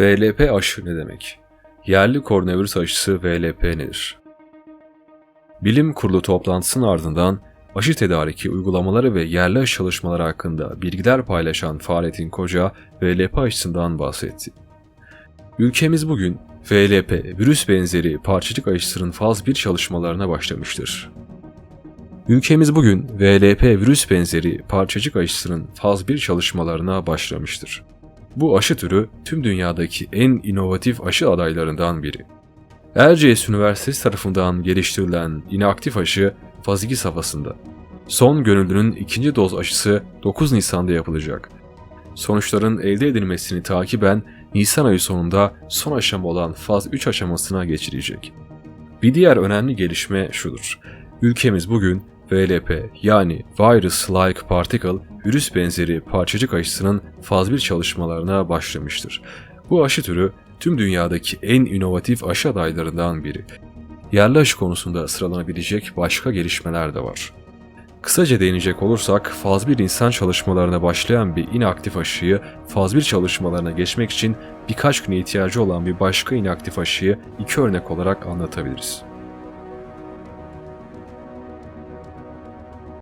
VLP aşı ne demek? Yerli koronavirüs aşısı VLP nedir? Bilim kurulu toplantısının ardından aşı tedariki uygulamaları ve yerli aşı çalışmaları hakkında bilgiler paylaşan Fahrettin Koca, VLP aşısından bahsetti. Ülkemiz bugün VLP, virüs benzeri parçacık aşısının faz 1 çalışmalarına başlamıştır. Ülkemiz bugün VLP virüs benzeri parçacık aşısının faz 1 çalışmalarına başlamıştır. Bu aşı türü tüm dünyadaki en inovatif aşı adaylarından biri. Erciyes Üniversitesi tarafından geliştirilen inaktif aşı faz 2 safhasında. Son gönüllünün ikinci doz aşısı 9 Nisan'da yapılacak. Sonuçların elde edilmesini takiben Nisan ayı sonunda son aşama olan faz 3 aşamasına geçilecek. Bir diğer önemli gelişme şudur. Ülkemiz bugün VLP yani Virus Like Particle virüs benzeri parçacık aşısının faz 1 çalışmalarına başlamıştır. Bu aşı türü tüm dünyadaki en inovatif aşı adaylarından biri. Yerli aşı konusunda sıralanabilecek başka gelişmeler de var. Kısaca değinecek olursak faz 1 insan çalışmalarına başlayan bir inaktif aşıyı faz 1 çalışmalarına geçmek için birkaç güne ihtiyacı olan bir başka inaktif aşıyı iki örnek olarak anlatabiliriz.